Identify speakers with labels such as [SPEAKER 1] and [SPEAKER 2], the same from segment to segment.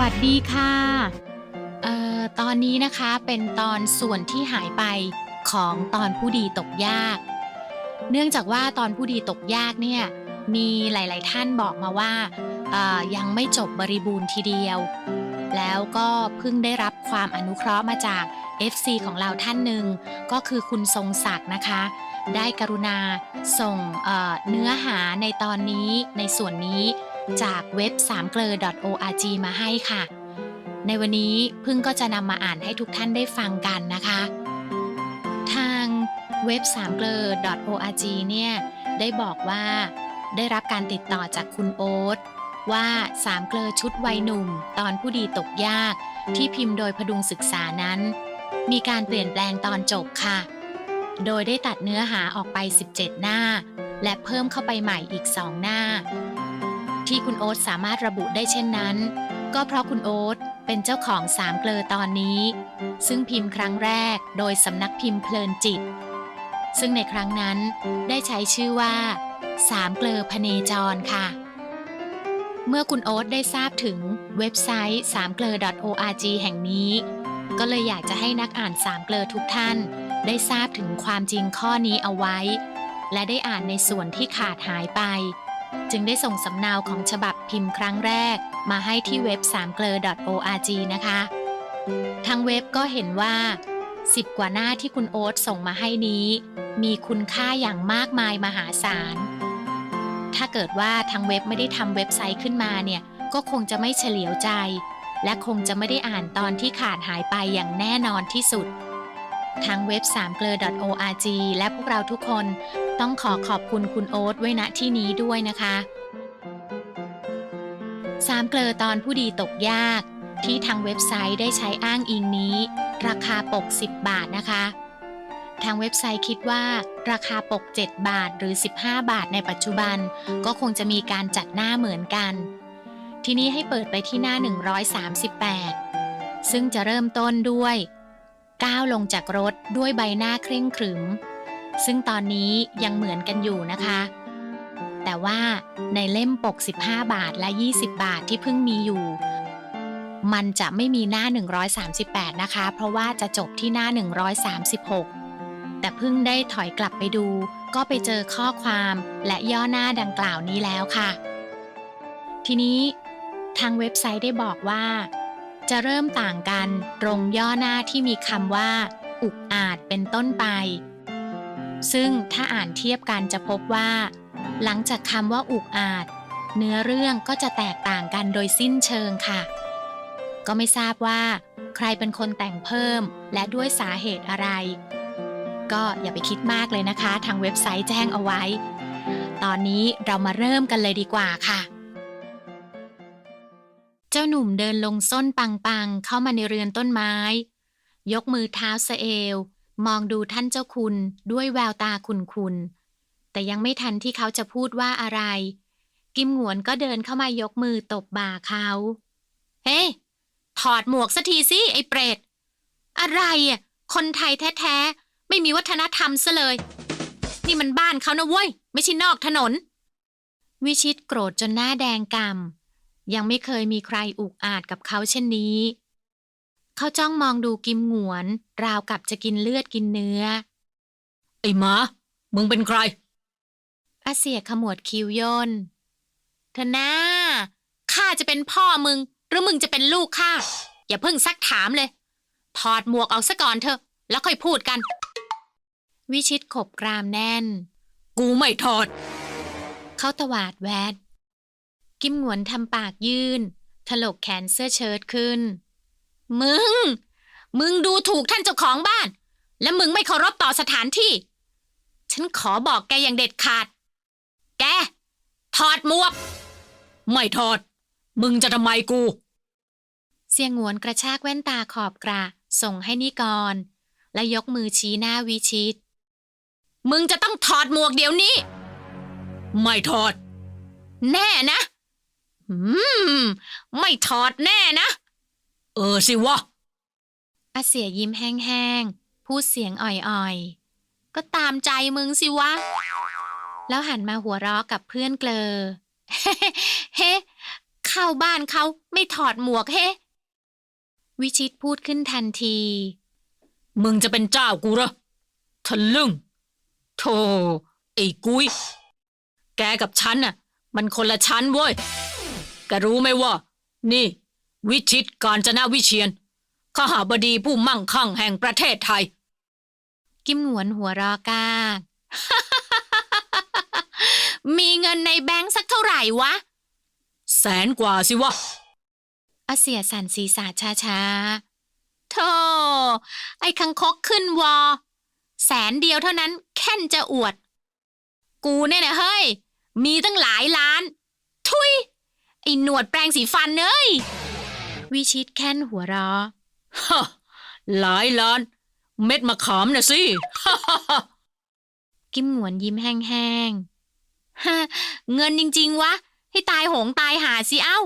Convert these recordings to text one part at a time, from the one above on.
[SPEAKER 1] วัสดีค่ะเอ่อตอนนี้นะคะเป็นตอนส่วนที่หายไปของตอนผู้ดีตกยาก เนื่องจากว่าตอนผู้ดีตกยากเนี่ยมีหลาย ๆ ท่านบอกมาว่าออยังไม่จบบริบูรณ์ทีเดียว แล้วก็เพิ่งได้รับความอนุเคราะห์มาจาก FC ของเราท่านหนึ่งก็คือคุณทรงศักดิ์นะคะ ได้กรุณาส่งเเนื้อหาในตอนนี้ในส่วนนี้ จากเว็บ3เกลอ .org มาให้ค่ะ ในวันนี้พึ่งก็จะนำมาอ่านให้ทุกท่านได้ฟังกันนะคะ ทางเว็บ3เกลอ .org เนี่ยได้บอกว่าได้รับการติดต่อจากคุณโอ๊ตว่าสามเกลอชุดวัยหนุ่ม ตอนผู้ดีตกยาก ที่พิมพ์โดยพดุงศึกษานั้น มีการเปลี่ยนแปลงตอนจบค่ะ โดยได้ตัดเนื้อหาออกไป 17 หน้า และเพิ่มเข้าไปใหม่อีก2หน้า ที่คุณโอ๊ตสามารถระบุได้เช่นนั้น ก็เพราะคุณโอ๊ตเป็นเจ้าของสามเกลอตอนนี้ ซึ่งพิมพ์ครั้งแรกโดยสำนักพิมพ์เพลินจิต ซึ่งในครั้งนั้นได้ใช้ชื่อว่าสามเกลอพเนจรค่ะ เมื่อคุณโอ๊ตได้ทราบถึงเว็บไซต์สามเกลอ .org แห่งนี้ ก็เลยอยากจะให้นักอ่านสามเกลอทุกท่าน ได้ทราบถึงความจริงข้อนี้เอาไว้ และได้อ่านในส่วนที่ขาดหายไป จึงได้ส่งสำเนาของฉบับพิมพ์ครั้งแรก มาให้ที่เว็บสามเกลอ .org นะคะ ทางเว็บก็เห็นว่า10กว่าหน้าที่คุณโอ๊ตส่งมาให้นี้ มีคุณค่าอย่างมากมายมหาศาล ถ้าเกิดว่าทางเว็บไม่ได้ทำเว็บไซต์ขึ้นมาเนี่ย ก็คงจะไม่เฉลียวใจ และคงจะไม่ได้อ่านตอนที่ขาดหายไปอย่างแน่นอนที่สุด ทางเว็บ3เกลอ .org และพวกเราทุกคนต้องขอขอบคุณคุณโอ๊ตไว้ณที่นี้ด้วยนะคะสามเกลอตอนผู้ดีตกยาก ที่ทางเว็บไซต์ได้ใช้อ้างอิงนี้ ราคาปก 10 บาทนะคะ ทางเว็บไซต์คิดว่า ราคาปก 7 บาทหรือ 15 บาทในปัจจุบัน ก็คงจะมีการจัดหน้าเหมือนกัน ทีนี้ให้เปิดไปที่หน้า 138 ซึ่งจะเริ่มต้นด้วย ก้าวลงจากรถด้วยใบหน้าเคร่งขรึม ซึ่งตอนนี้ยังเหมือนกันอยู่นะคะ แต่ว่าในเล่มปก 15 บาทและ 20 บาทที่เพิ่งมีอยู่ มันจะไม่มีหน้า 138 นะคะ เพราะว่าจะจบที่หน้า 136 แต่เพิ่งได้ถอยกลับไปดู ก็ไปเจอข้อความและย่อหน้าดังกล่าวนี้แล้วค่ะ ทีนี้ทางเว็บไซต์ได้บอกว่า จะเริ่มต่างกันตรงย่อหน้าที่มีคำว่า อุกอาจเป็นต้นไป ซึ่งถ้าอ่านเทียบกันจะพบว่า หลังจากคำว่าอุกอาจ เนื้อเรื่องก็จะแตกต่างกันโดยสิ้นเชิงค่ะ ก็ไม่ทราบว่า ใครเป็นคนแต่งเพิ่มและด้วยสาเหตุอะไร ก็อย่าไปคิดมากเลยนะคะ ทางเว็บไซต์แจ้งเอาไว้ ตอนนี้เรามาเริ่มกันเลยดีกว่าค่ะ เจ้าหนุ่มเดินลงส้นปังๆ เข้ามาในเรือนต้นไม้ ยกมือเท้าสะเอว มองดูท่านเจ้าคุณด้วยแววตาคุนคุนๆแต่ยังไม่ทันที่เขาจะพูดว่าอะไร กิมหวนก็เดินเข้ามายกมือตบบ่าเขา เฮ้ถอดหมวกสักทีสิไอ้เปรต อะไรอะ คนไทยแท้ๆ ไม่มีวัฒนธรรมซะเลย นี่มันบ้านเขานะเว้ย ไม่ใช่นอกถนน วิชิตโกรธจนหน้าแดงกำ่ำ ยังไม่เคยมีใครอุกอาจกับเขาเช่นนี้ เขาจ้องมองดูกิมหงวน ราวกับจะกินเลือดกินเนื้อ
[SPEAKER 2] ไอ้หมา มึงเป็นใคร
[SPEAKER 1] อาเสียขมวดคิ้วย่นเธอหน้าข้าจะเป็นพ่อมึง หรือมึงจะเป็นลูกข้า อย่าเพิ่งซักถามเลย ถอดหมวกออกซะก่อนเถอะ แล้วค่อยพูดกัน วิชิตขบกรามแน่น
[SPEAKER 2] กูไม่ถอด
[SPEAKER 1] เขาตวาดแวด กิมหงวนทำปากยื่น ถลกแขนเสื้อเชิ้ตขึ้น มึง มึงดูถูกท่านเจ้าของบ้าน และมึงไม่เคารพต่อสถานที่ ฉันขอบอกแกอย่างเด็ดขาด แก ถอดหมวก
[SPEAKER 2] ไม่ถอด มึงจะทำไมกู
[SPEAKER 1] เสียงหวนกระชากแว่นตาขอบกระ ส่งให้นิกร และยกมือชี้หน้าวิชิต มึงจะต้องถอดหมวกเดี๋ยวนี้
[SPEAKER 2] ไม่ถอด
[SPEAKER 1] แน่นะ อืม ไม่ถอดแน่นะ
[SPEAKER 2] เออสิวะ
[SPEAKER 1] อาเสียยิ้มแห้งๆ พูดเสียงอ่อยๆ ก็ตามใจมึงสิวะ แล้วหันมาหัวเราะกับเพื่อนเกลอ เฮ้ขเข้าบ้านเขาไม่ถอดหมวกเฮ้ วิชิตพูดขึ้นทันที
[SPEAKER 2] มึงจะเป็นเจ้ากูเหรอทะลึ่งโธ่ไอ้กุ้ย แกกับฉันน่ะ มันคนละชั้นเว้ย แกรู้ไหมว่า นี่ วิชิตการจนาวิเชียนขหาบดีผู้มั่งคั่งแห่งประเทศไทย
[SPEAKER 1] กิมหงวนหัวเรอกาก มีเงินในแบงค์สักเท่าไหร่วะ
[SPEAKER 2] แสนกว่าสิวะ
[SPEAKER 1] อาเสียสันศีรษะช้าๆโธ่ไอ้คังคกขึ้นวอ แสนเดียวเท่านั้นแค่นจะอวด กูเนี่ยนะเฮ้ย มีตั้งหลายล้าน ทุย ไอ้หนวดแปรงสีฟันเอ้ยวิชิตแค่นหัวเราะ
[SPEAKER 2] ฮะหลายล้าน เม็ดมะขามน่ะสิ
[SPEAKER 1] กิมหงวนยิ้มแห้งๆฮะเงินจริง ๆ วะ ให้ตายโหงตายหาสิเอ้า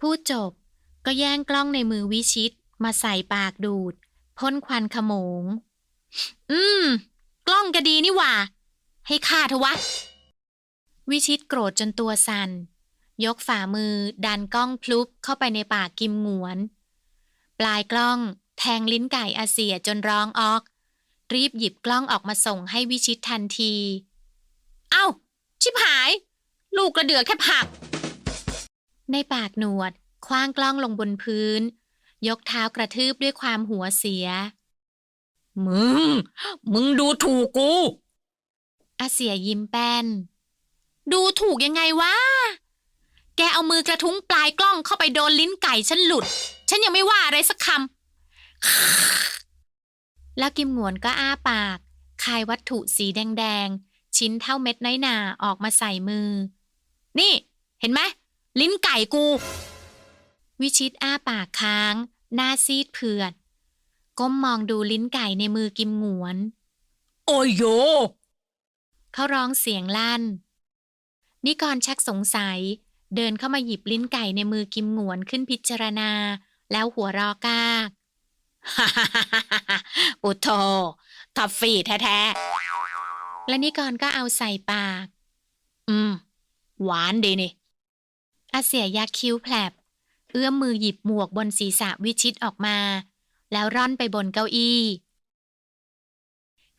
[SPEAKER 1] พูดจบก็แย่งกล้องในมือวิชิตมาใส่ปากดูด พ่นควันขโมง อืม กล้องก็ดีนี่หว่า ให้ข้าเถอะวะ วิชิตโกรธจนตัวสัน่น ยกฝ่ามือ ดันกล้องพลุบเข้าไปในปากกิมหงวน ปลายกล้อง แทงลิ้นไก่อาเซียจนร้องออก รีบหยิบกล้องออกมาส่งให้วิชิตทันที เอ้า ชิบหาย ลูกกระเดือกแค่ผัก ในปากหนวดคว้างกล้องลงบนพื้น ยกเท้ากระทืบด้วยความหัวเสีย
[SPEAKER 2] มึง มึงดูถูกกู
[SPEAKER 1] อาเสียยิ้มแป้น ดูถูกยังไงวะ แกเอามือกระทุ้งปลายกล้องเข้าไปโดนลิ้นไก่ฉันหลุด ฉันยังไม่ว่าอะไรสักคำ แล้วกิมหงวนก็อ้าปาก คายวัตถุสีแดงๆ ชิ้นเท่าเม็ดน้อยหนาออกมาใส่มือ นี่เห็นไหมลิ้นไก่กู วิชิตอ้าปากค้าง หน้าซีดเผือด ก้มมองดูลิ้นไก่ในมือกิมหงวน
[SPEAKER 2] โอ้ยโย
[SPEAKER 1] เขาร้องเสียงลั่น นิกรชักสงสัย เดินเข้ามาหยิบลิ้นไก่ในมือกิมหงวนขึ้นพิจารณา แล้วหัวรอกาก
[SPEAKER 2] ปุถโธทัฟฟี่แท้
[SPEAKER 1] และนิกรก็เอาใส่ปาก
[SPEAKER 2] อืม หวานดีนี่
[SPEAKER 1] อาเสียยักคิ้วแผลบ เอื้อมมือหยิบหมวกบนศีรษะวิชิตออกมา แล้วร่อนไปบนเก้าอี้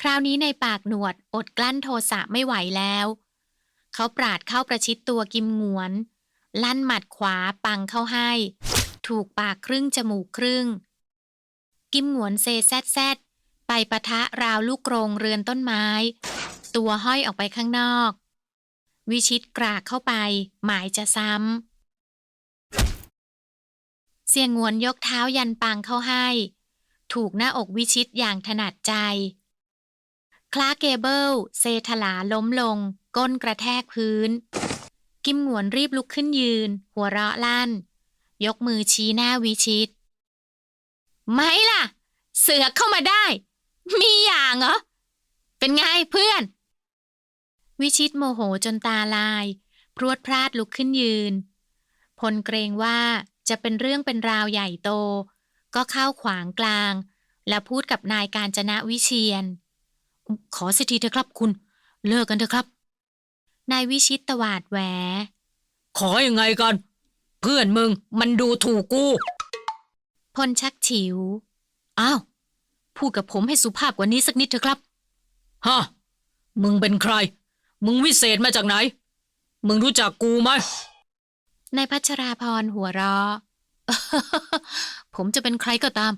[SPEAKER 1] คราวนี้ในปากหนวดอดกลั้นโทสะไม่ไหวแล้ว เขาปราดเข้าประชิดตัวกิมหงวน ลั่นหมัดขวาปังเข้าให้ ถูกปากครึ่งจมูกครึ่ง กิมหงวนเซแซดแซดไปปะทะราวลูกกรงเรือนต้นไม้ ตัวห้อยออกไปข้างนอก วิชิตกรากเข้าไป หมายจะซ้ำ เสียงงวนยกเท้ายันปังเข้าให้ ถูกหน้าอกวิชิตอย่างถนัดใจ คลาเกเบิลเซถลาล้มลง ก้นกระแทกพื้น กิมหวนรีบลุกขึ้นยืน หัวเราะลั่น ยกมือชี้หน้าวิชิต ไม่ล่ะ เสือกเข้ามาได้ มีอย่างเหรอ เป็นไงเพื่อน วิชิตโมโหจนตาลาย พรวดพลาดลุกขึ้นยืน พลเกรงว่าจะเป็นเรื่องเป็นราวใหญ่โต ก็เข้าขวางกลาง และพูดกับนายการจนะวิเชียน
[SPEAKER 2] ขอสิทีเถอะครับคุณ เลิกกันเถอะครับ
[SPEAKER 1] นายวิชิตตวาดแหว
[SPEAKER 2] ขอยังไงกัน เพื่อนมึงมันดูถูกกู
[SPEAKER 1] พลชักฉิว
[SPEAKER 2] อ้าว พูดกับผมให้สุภาพกว่านี้สักนิดเถอะครับ ฮะ มึงเป็นใคร มึงวิเศษมาจากไหน มึงรู้จักกูไหม
[SPEAKER 1] นายพัชราพรหัวเราะ
[SPEAKER 2] ผมจะเป็นใครก็ตาม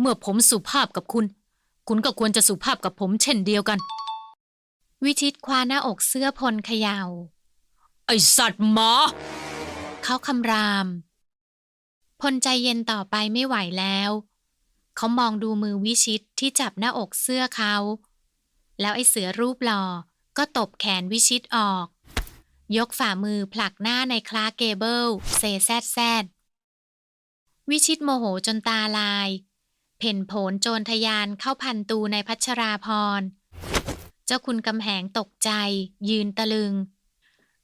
[SPEAKER 2] เมื่อผมสุภาพกับคุณ คุณก็ควรจะสุภาพกับผมเช่นเดียวกัน
[SPEAKER 1] วิชิตคว้าหน้าอกเสื้อพลเขยา่า
[SPEAKER 2] ไอสัตว์หมา
[SPEAKER 1] เขาคำราม พลใจเย็นต่อไปไม่ไหวแล้ว เขามองดูมือวิชิตที่จับหน้าอกเสื้อเขา แล้วไอ้เสือรูปหล่อก็ตบแขนวิชิตออก ยกฝ่ามือผลักหน้าในคลาเกเบิลเซแซดแซดวิชิตโมโหจนตาลาย เพ่นโผนโจรทยานเข้าพันตูในพัชราพร เจ้าคุณกำแหงตกใจ ยืนตะลึง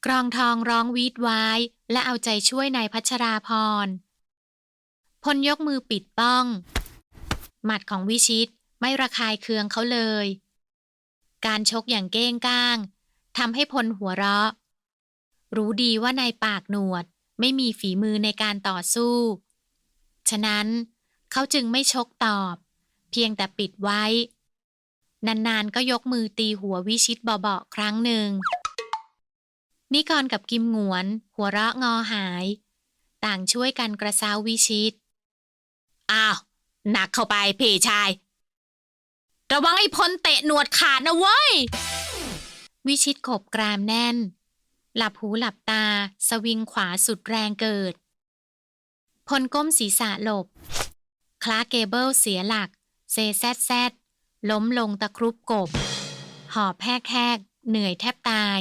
[SPEAKER 1] กรองทองร้องวีดวาย และเอาใจช่วยนายพัชราพรพลยกมือปิดป้อง หมัดของวิชิตไม่ระคายเคืองเขาเลย การชกอย่างเก้งก้างทำให้พลหัวเราะ รู้ดีว่านายปากหนวดไม่มีฝีมือในการต่อสู้ ฉะนั้นเขาจึงไม่ชกตอบ เพียงแต่ปิดไว้ นานๆ ก็ยกมือตีหัววิชิตเบาๆครั้งหนึ่ง นิกรกับกิมหงวน หัวเราะงอหาย ต่างช่วยกันกระซ้าววิชิต อ้าว หนักเข้าไปพี่ชาย ระวังไอ้พลเตะหนวดขาดนะเว้ย วิชิตขบกรามแน่น หลับหูหลับตา สวิงขวาสุดแรงเกิด พลก้มศีรษะหลบ คลาเกเบิลเสียหลักเซแซดแซด ล้มลงตะครุบกบ หอบแหกๆเหนื่อยแทบตาย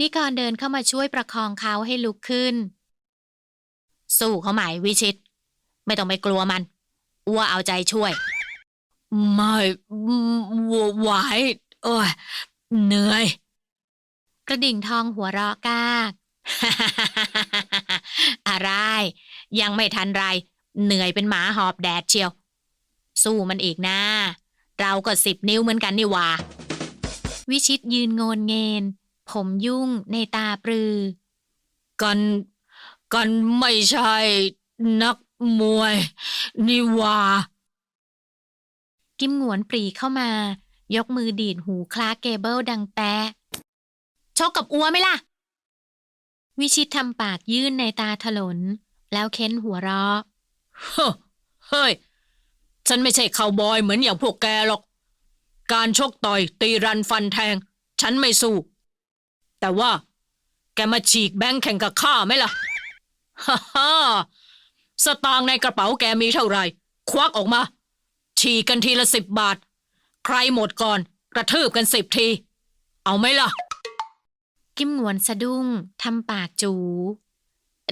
[SPEAKER 1] นิกรเดินเข้ามาช่วยประคองเขาให้ลุกขึ้น สู้เขาไหมวิชิต ไม่ต้องไปกลัวมันอ้วเอาใจช่วย
[SPEAKER 2] ไม่วไหวเอ้ยเหนื่อย
[SPEAKER 1] กระดิ่งทองหัวเราะกากอะไร ยังไม่ทันไร เหนื่อยเป็นหมาหอบแดดเชียว สู้มันอีกนะ เราก็สิบนิ้วเหมือนกันนี่หว่าวิชิตยืนโงนเงน ผมยุ่งในตาปรือ
[SPEAKER 2] กัน กันไม่ใช่ นักมวย นี่หว่า
[SPEAKER 1] กิมหงวนปรีเข้ามายกมือดีดหูคลาเกเบิลดังแปะชกกับอัวไหมล่ะ วิชิตทำปากยื่นในตาถลน แล้วเค้นหัวเราะ
[SPEAKER 2] เฮ้อเฮ้ย ฉันไม่ใช่คาวบอยเหมือนอย่างพวกแกหรอก การชกต่อย ตีรันฟันแทง ฉันไม่สู้ แต่ว่า แกมาฉีกแบงค์แข่งกับข้าไหมล่ะ ฮ่าฮ่าสตางค์ในกระเป๋าแกมีเท่าไหร่ ควักออกมา ฉีกกันทีละสิบบาท ใครหมดก่อน กระทืบกันสิบที เอาไหมล่ะ
[SPEAKER 1] กิมหงวนสะดุ้งทำปากจู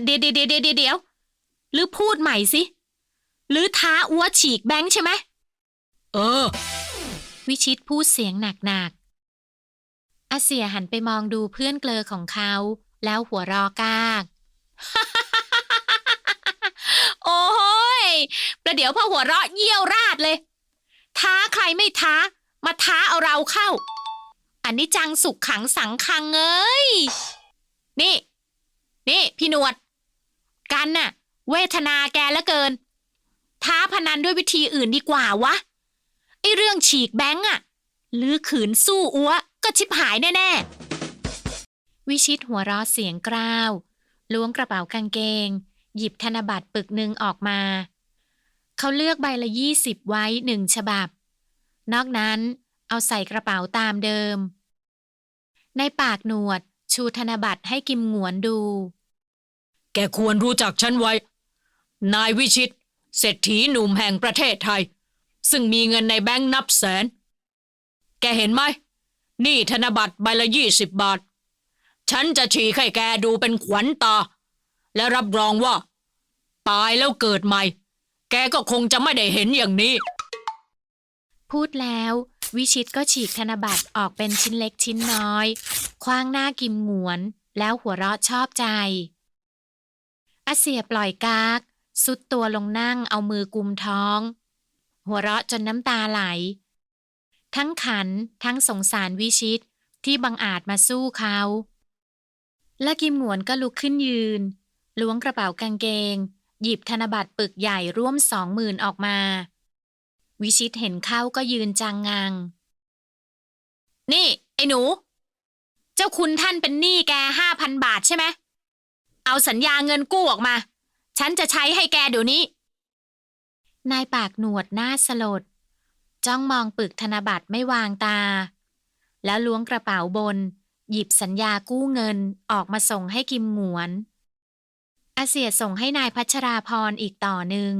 [SPEAKER 1] เดี๋ยวเดี๋ยวเดี๋ยวเดี๋ยวหรือพูดใหม่สิ หรือท้าอัวฉีกแบงค์ใช่ไหม
[SPEAKER 2] เออ
[SPEAKER 1] วิชิตพูดเสียงหนักๆอาเสียหันไปมองดูเพื่อนเกลอของเขา แล้วหัวเรอกาก โอ้ย ประเดี๋ยวพอหัวเราะเยี่ยวราดเลย ท้าใครไม่ท้า มาท้าเอาเราเข้า อันนี้จังสุขขังสังคังเอ้ย นี่ นี่ พี่หนวด กันน่ะ เวทนาแกแล้วเกิน ท้าพนันด้วยวิธีอื่นดีกว่าวะไอ้เรื่องฉีกแบงก์อะหรือขืนสู้อัวก็ชิบหายแน่ๆ วิชิตหัวเราะเสียงกร้าวล้วงกระเป๋ากางเกง หยิบธนบัตรปึกหนึ่งออกมา เขาเลือกใบละยี่สิบไว้หนึ่งฉบับ นอกนั้นเอาใส่กระเป๋าตามเดิม ในปากหนวดชูธนบัตรให้กิมหงวนดู
[SPEAKER 2] แกควรรู้จักฉันไว้ นายวิชิต เศรษฐีหนุ่มแห่งประเทศไทย ซึ่งมีเงินในแบงค์นับแสน แกเห็นไหม นี่ธนบัตรใบละยี่สิบบาท ฉันจะฉีกให้แกดูเป็นขวัญตา และรับรองว่า ตายแล้วเกิดใหม่ แกก็คงจะไม่ได้เห็นอย่างนี้
[SPEAKER 1] พูดแล้ว วิชิตก็ฉีกธนบัตรออกเป็นชิ้นเล็กชิ้นน้อยคว้างหน้ากิมหงวน แล้วหัวเราะชอบใจอาเสียปล่อยกาก สุดตัวลงนั่งเอามือกุมท้อง หัวเราะจนน้ำตาไหล ทั้งขันทั้งสงสารวิชิตที่บังอาจมาสู้เขาและกิมหงวนก็ลุกขึ้นยืน ล้วงกระเป๋ากางเกง หยิบธนบัตรปึกใหญ่ร่วมสองหมื่นออกมา วิชิตเห็นเข้าก็ยืนจังงัง นี่ ไอ้หนู เจ้าคุณท่านเป็นหนี้แกห้าพันบาทใช่ไหม เอาสัญญาเงินกู้ออกมา ฉันจะใช้ให้แกเดี๋ยวนี้ นายปากหนวดหน้าสลด จ้องมองปึกธนบัตรไม่วางตา แล้วล้วงกระเป๋าบน หยิบสัญญากู้เงินออกมาส่งให้กิมหงวน อาเสียส่งให้นายพัชราพรอีกต่อหนึ่ง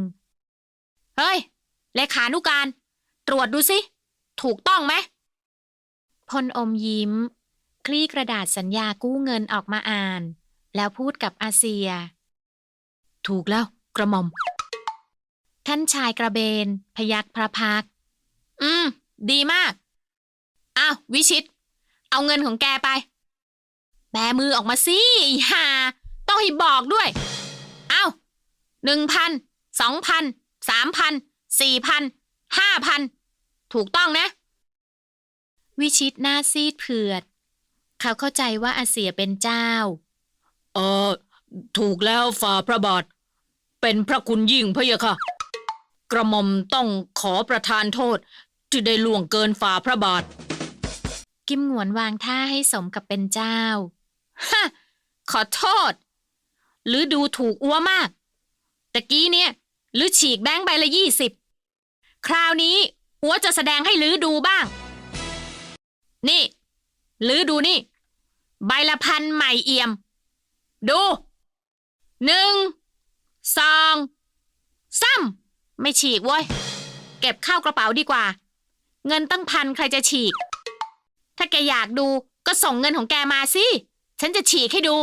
[SPEAKER 1] เฮ้ย เลขานุการ ตรวจดูสิ ถูกต้องไหมพลอมยิ้ม คลี่กระดาษสัญญากู้เงินออกมาอ่าน แล้วพูดกับอาเซีย
[SPEAKER 2] ถูกแล้ว กระหม่อม
[SPEAKER 1] ท่านชายกระเบน พยักพระพัก อืม ดีมาก อ้าว วิชิต เอาเงินของแกไป แบมือออกมาสิไอ้ห่าต้องให้บอกด้วย อ้าวหนึ่งพัน สองพัน สามพัน สี่พัน ห้าพัน ถูกต้องนะ วิชิตหน้าซีดเผือด เขาเข้าใจว่าอาเสียเป็นเจ้า
[SPEAKER 2] เออ ถูกแล้วฝ่าพระบาท เป็นพระคุณยิ่งพะยะค่ะ กระหม่อมต้องขอประทานโทษ ที่ได้ล่วงเกินฝ่าพระบาท
[SPEAKER 1] กิมหงวนวางท่าให้สมกับเป็นเจ้า
[SPEAKER 2] ฮะ ขอโทษ หรือดูถูกอ้วมาก ตะกี้เนี่ย หรือฉีกแบงค์ใบละยี่สิบ คราวนี้อ้วจะแสดงให้ลือดูบ้าง นี่ลือดูนี่ ใบละพันใหม่เอี่ยม ดู หนึ่งสองสามไม่ฉีกเว้ย เก็บเข้ากระเป๋าดีกว่า เงินตั้งพันใครจะฉีก ถ้าแกอยากดูก็ส่งเงินของแกมาสิ ฉันจะฉีกให้ดู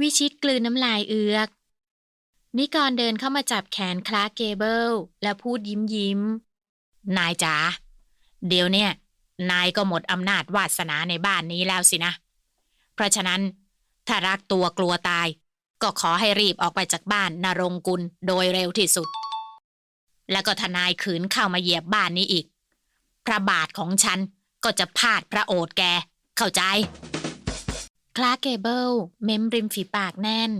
[SPEAKER 1] วิชิตกลืนน้ำลายเอือก นิกรเดินเข้ามาจับแขนคลาร์กเกเบิลและพูดยิ้มยิ้ม
[SPEAKER 2] นายจ๋าเดี๋ยวเนี่ย นายก็หมดอำนาจวาสนาในบ้านนี้แล้วสินะ เพราะฉะนั้นถ้ารักตัวกลัวตาย ก็ขอให้รีบออกไปจากบ้านนรงกุลโดยเร็วที่สุด แล้วก็ทนายขืนเข้ามาเหยียบบ้านนี้อีก พระบาทของฉันก็จะพาดพระโอษฐ์แก เข้าใจ
[SPEAKER 1] คลาร์กเกเบิลเม้มริมฝีปากแน่น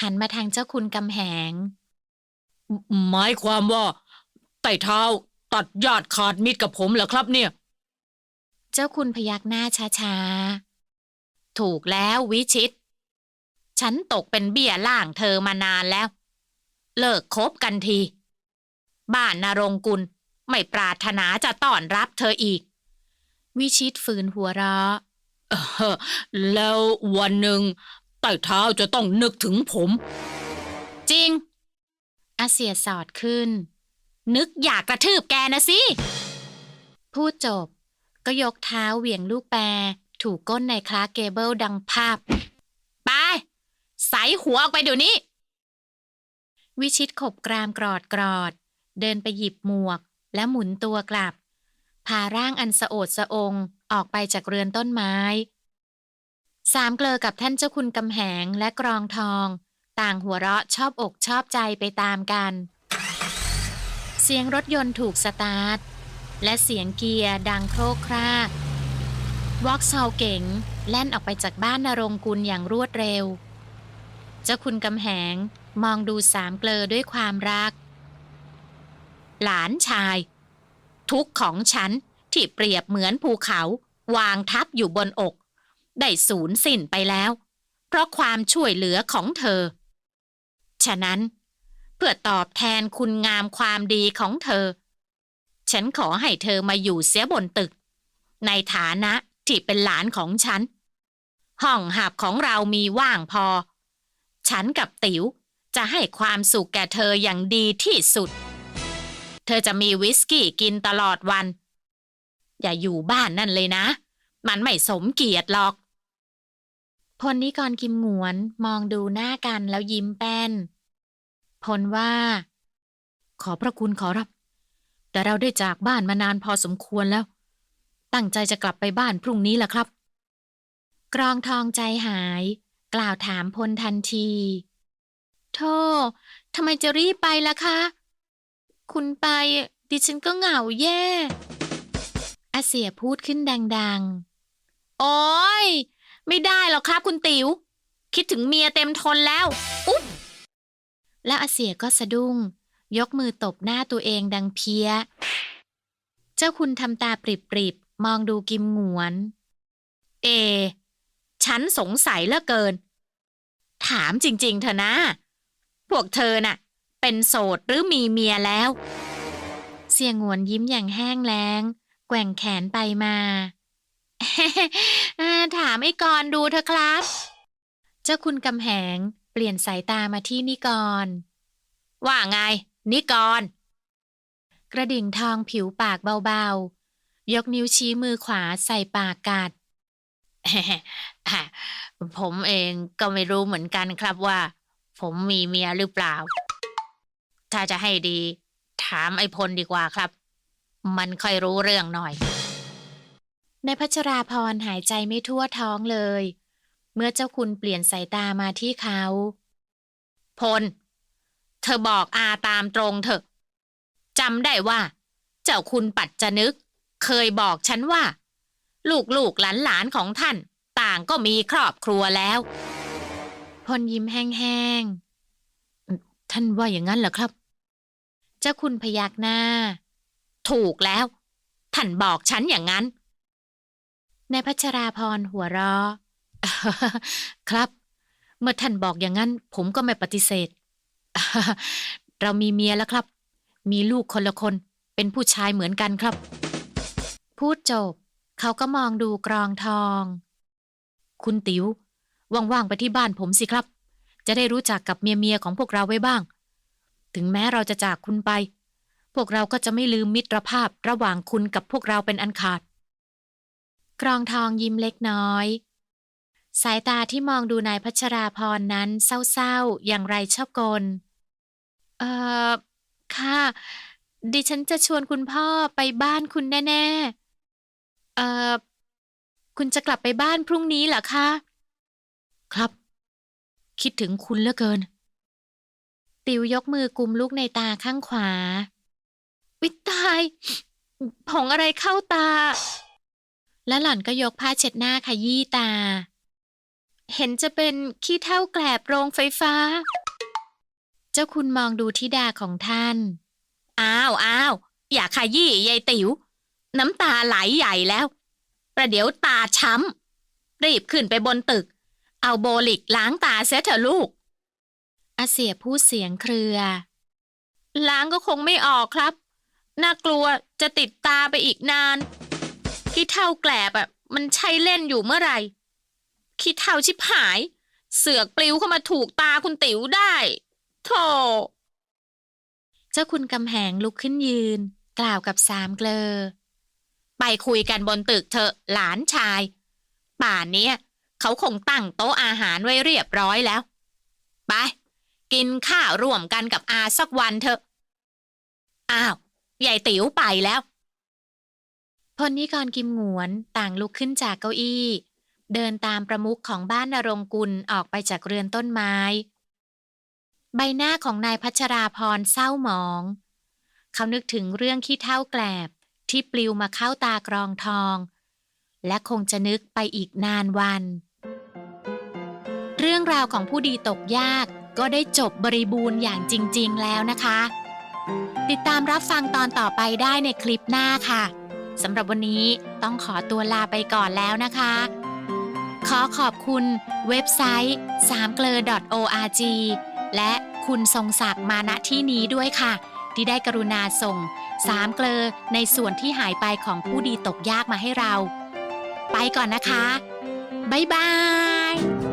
[SPEAKER 1] หันมาทางเจ้าคุณกำแหง
[SPEAKER 2] หมายความว่า ไต่เท้าตัดญาติขาดมิตรกับผมเหรอครับเนี่ย
[SPEAKER 1] เจ้าคุณพยักหน้าช้า
[SPEAKER 2] ถูกแล้ววิชิต ฉันตกเป็นเบี้ยล่างเธอมานานแล้ว เลิกคบกันที บ้านนรงกุลไม่ปรารถนาจะต้อนรับเธออีก
[SPEAKER 1] ๆวิชิตฝืนหัวเราะ
[SPEAKER 2] เออแล้ววันหนึ่งไต่เท้าจะต้องนึกถึงผม จริง
[SPEAKER 1] อาเซียสอดขึ้น
[SPEAKER 2] นึกอยากกระทืบแกนะสิ
[SPEAKER 1] พูดจบ ก็ยกเท้าเหวี่ยงลูกแปร ถูกก้นในคลาร์กเกเบิลดังภาพ
[SPEAKER 2] ไป ใส่หัวออกไปเดี๋ยวนี้
[SPEAKER 1] วิชิตขบกรามกรอดกรอด เดินไปหยิบหมวก และหมุนตัวกลับ พาร่างอันสะโอดสะองออกไปจากเรือนต้นไม้ สามเกลอกับท่านเจ้าคุณกำแหงและกรองทอง ต่างหัวเราะชอบอกชอบใจไปตามกัน เสียงรถยนต์ถูกสตาร์ท และเสียงเกียร์ดังโครกครากวอกซอลเก๋งแล่นออกไปจากบ้านนรงกุลอย่างรวดเร็ว เจ้าคุณกำแหงมองดูสามเกลอด้วยความรัก
[SPEAKER 2] หลานชาย ทุกข์ของฉันที่เปรียบเหมือนภูเขา วางทับอยู่บนอก ได้สูญสิ้นไปแล้ว เพราะความช่วยเหลือของเธอ ฉะนั้น เพื่อตอบแทนคุณงามความดีของเธอ ฉันขอให้เธอมาอยู่เสียบนตึก ในฐานะที่เป็นหลานของฉัน ห้องหับของเรามีว่างพอ ฉันกับติ๋วจะให้ความสุขแก่เธออย่างดีที่สุด เธอจะมีวิสกี้กินตลอดวัน อย่าอยู่บ้านนั่นเลยนะ มันไม่สมเกียรติหรอก
[SPEAKER 1] พลนิกรกิมหงวนมองดูหน้ากันแล้วยิ้มแป้น พลว่า
[SPEAKER 2] ขอพระคุณขอรับ แต่เราได้จากบ้านมานานพอสมควรแล้ว ตั้งใจจะกลับไปบ้านพรุ่งนี้แหละครับ
[SPEAKER 1] กรองทองใจหาย กล่าวถามพลทันทีโธ่ทำไมจะรีบไปล่ะคะ คุณไป ดิฉันก็เหงาแย่ อาเสียพูดขึ้นดัง
[SPEAKER 2] โอ้ย ไม่ได้หรอกครับคุณติ๋ว คิดถึงเมียเต็มทนแล้ว อุ๊บ
[SPEAKER 1] แล้วอาเสียก็สะดุ้ง ยกมือตบหน้าตัวเองดังเพี้ย เจ้าคุณทำตาปริบๆ มองดูกิมหงวน
[SPEAKER 2] เอ ฉันสงสัยเหลือเกิน ถามจริง ๆ เถอะนะ พวกเธอน่ะ เป็นโสดหรือมีเมียแล้ว
[SPEAKER 1] เสียงวนยิ้มอย่างแห้งแล้ง แกว่งแขนไปมา ถามไอ้กรดูเถอะครับ เจ้าคุณกำแหงเปลี่ยนสายตามาที่นิกร
[SPEAKER 2] ว่าไง นิกร
[SPEAKER 1] กระดิ่งทองผิวปากเบาๆ ยกนิ้วชี้มือขวาใส่ปากกัด
[SPEAKER 2] ผมเองก็ไม่รู้เหมือนกันครับว่า ผมมีเมียหรือเปล่า ถ้าจะให้ดี ถามไอ้พลดีกว่าครับ มันค่อยรู้เรื่องหน่อย
[SPEAKER 1] ในพัชราพรหายใจไม่ทั่วท้องเลย เมื่อเจ้าคุณเปลี่ยนสายตามาที่เขา
[SPEAKER 2] พล เธอบอกอาตามตรงเถอะจำได้ว่า เจ้าคุณปัจจนึก เคยบอกฉันว่า ลูกๆหลานๆของท่าน ต่างก็มีครอบครัวแล้ว
[SPEAKER 1] พลยิ้มแห้งๆอืมท่านว่าอย่างนั้นเหรอครับ เจ้าคุณพยักหน้า ถูกแล้ว ท่านบอกฉันอย่างนั้น นายพัชราพรหัวเราะครับ เมื่อท่านบอกอย่างนั้น ผมก็ไม่ปฏิเสธ เรามีเมียแล้วครับ มีลูกคนละคน เป็นผู้ชายเหมือนกันครับ พูดจบ เขาก็มองดูกรองทอง คุณติ๋วว่างๆไปที่บ้านผมสิครับ จะได้รู้จักกับเมียๆของพวกเราไว้บ้าง ถึงแม้เราจะจากคุณไป พวกเราก็จะไม่ลืมมิตรภาพระหว่างคุณกับพวกเราเป็นอันขาด กรองทองยิ้มเล็กน้อย สายตาที่มองดูนายพัชราพรนั้นเศร้าๆ อย่างไรชอบกล เอ่อ ค่ะ ดิฉันจะชวนคุณพ่อไปบ้านคุณแน่ ๆ เอ่อ คุณจะกลับไปบ้านพรุ่งนี้เหรอคะ ครับ คิดถึงคุณเหลือเกิน ติวยกมือกุมลูกในตาข้างขวา วิตาย ผงอะไรเข้าตา แล้วหล่อนก็ยกผ้าเช็ดหน้าขยี้ตา เห็นจะเป็นขี้เท่าแกลบโรงไฟฟ้า เจ้าคุณมองดูทิดาของท่าน อ้าวอ้าวอย่าขยี้ยายติ๋วน้ำตาไหลใหญ่แล้ว ประเดี๋ยวตาช้ำ รีบขึ้นไปบนตึก เอาโบลิกล้างตาเสียเถอะลูก อาเสียพูดเสียงเครือ ล้างก็คงไม่ออกครับ น่ากลัวจะติดตาไปอีกนานขี้เท่าแกลบอะมันใช่เล่นอยู่เมื่อไหร่ขี้เท่าชิบหาย เสือกปลิวเข้ามาถูกตาคุณติ๋วได้โธ่เจ้าคุณกำแหงลุกขึ้นยืน กล่าวกับสามเกลอ ไปคุยกันบนตึกเถอะหลานชาย ป่านเนี้ยเขาคงตั้งโต๊ะอาหารไว้เรียบร้อยแล้ว ไป กินข้าวร่วมกันกับอาสักวันเถอะ อ้าวยายติ๋วไปแล้วพลนิกรกิมหงวนต่างลุกขึ้นจากเก้าอี้ เดินตามประมุขของบ้านนรงกุลออกไปจากเรือนต้นไม้ ใบหน้าของนายพัชราพรเศร้าหมอง เขานึกถึงเรื่องขี้เท่าแกลบ ที่ปลิวมาเข้าตากรองทอง และคงจะนึกไปอีกนานวัน เรื่องราวของผู้ดีตกยากก็ได้จบบริบูรณ์อย่างจริง ๆ แล้วนะคะ ติดตามรับฟังตอนต่อไปได้ในคลิปหน้าค่ะสำหรับวันนี้ต้องขอตัวลาไปก่อนแล้วนะคะ ขอขอบคุณเว็บไซต์สามเกลอ .org และคุณทรงศักดิ์มาณที่นี้ด้วยค่ะ ที่ได้กรุณาส่งสามเกลอในส่วนที่หายไปของผู้ดีตกยากมาให้เรา ไปก่อนนะคะ บ๊ายบาย